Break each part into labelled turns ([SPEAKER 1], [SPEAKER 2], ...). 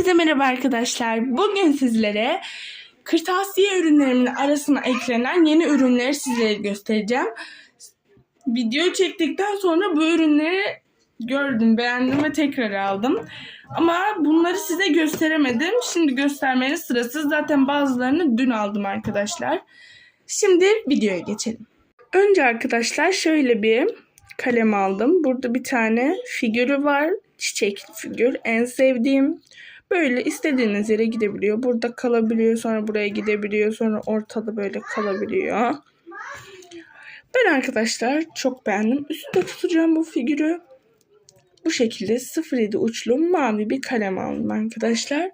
[SPEAKER 1] Herkese merhaba arkadaşlar. Bugün sizlere kırtasiye ürünlerimin arasına eklenen yeni ürünleri sizlere göstereceğim. Video çektikten sonra bu ürünleri gördüm, beğendim ve tekrar aldım. Ama bunları size gösteremedim. Şimdi göstermenin sırası zaten bazılarını dün aldım arkadaşlar. Şimdi videoya geçelim. Önce arkadaşlar şöyle bir kalem aldım. Burada bir tane figürü var. Çiçekli figür. En sevdiğim. Böyle istediğiniz yere gidebiliyor. Burada kalabiliyor. Sonra buraya gidebiliyor. Sonra ortada böyle kalabiliyor. Ben arkadaşlar çok beğendim. Üstünde tutacağım bu figürü. Bu şekilde 07 uçlu mavi bir kalem aldım arkadaşlar.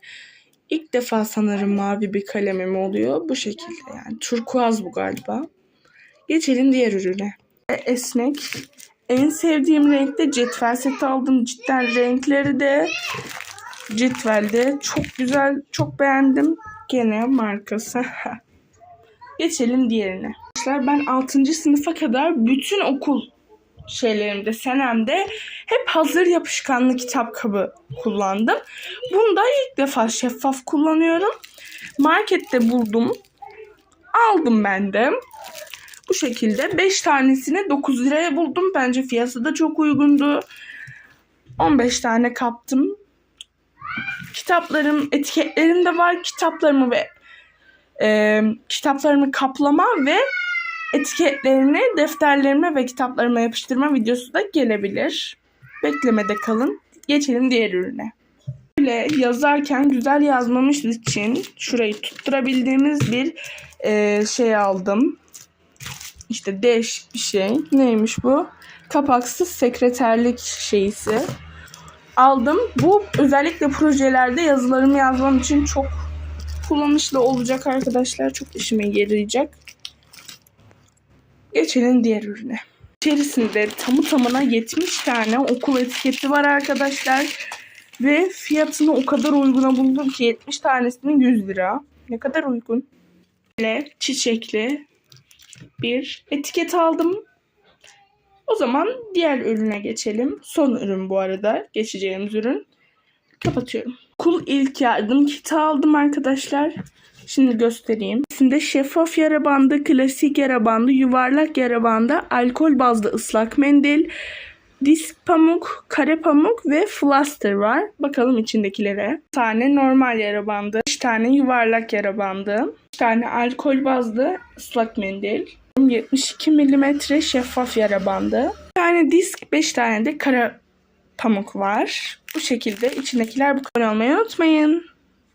[SPEAKER 1] İlk defa sanırım mavi bir kalemim oluyor. Bu şekilde yani. Turkuaz bu galiba. Geçelim diğer ürüne. Esnek. En sevdiğim renkte cetvel seti aldım. Cidden renkleri de cetvelde çok güzel. Çok beğendim. Gene markası. Geçelim diğerine. Arkadaşlar ben 6. sınıfa kadar bütün okul şeylerimde, senemde hep hazır yapışkanlı kitap kabı kullandım. Bunda ilk defa şeffaf kullanıyorum. Markette buldum. Aldım ben de. Bu şekilde 5 tanesini 9 liraya buldum. Bence fiyatı da çok uygundu. 15 tane kaptım. Kitaplarım, etiketlerim de var. Kitaplarımı ve e, kitaplarımı kaplama ve etiketlerini defterlerime ve kitaplarıma yapıştırma videosu da gelebilir. Beklemede kalın. Geçelim diğer ürüne. Böyle yazarken güzel yazmamız için şurayı tutturabildiğimiz bir e, şey aldım. İşte değişik bir şey. Neymiş bu? Kapaksız sekreterlik şeysi. Aldım. Bu özellikle projelerde yazılarımı yazmam için çok kullanışlı olacak arkadaşlar. Çok işime yarayacak. Geçelim diğer ürüne. İçerisinde tamı tamına 70 tane okul etiketi var arkadaşlar. Ve fiyatını o kadar uyguna buldum ki 70 tanesinin 100 lira. Ne kadar uygun. Böyle çiçekli bir etiket aldım. O zaman diğer ürüne geçelim. Son ürün bu arada. Geçeceğimiz ürün. Kapatıyorum. Kul ilk yardım kiti aldım arkadaşlar. Şimdi göstereyim. İçinde şeffaf yara bandı, klasik yara bandı, yuvarlak yara bandı, alkol bazlı ıslak mendil, disk pamuk, kare pamuk ve fluster var. Bakalım içindekilere. Bir tane normal yara bandı, 3 tane yuvarlak yara bandı, 3 tane alkol bazlı ıslak mendil, 72 mm şeffaf yara bandı, bir tane disk, 5 tane de kara pamuk var. Bu şekilde içindekiler bu kadar olmayı unutmayın.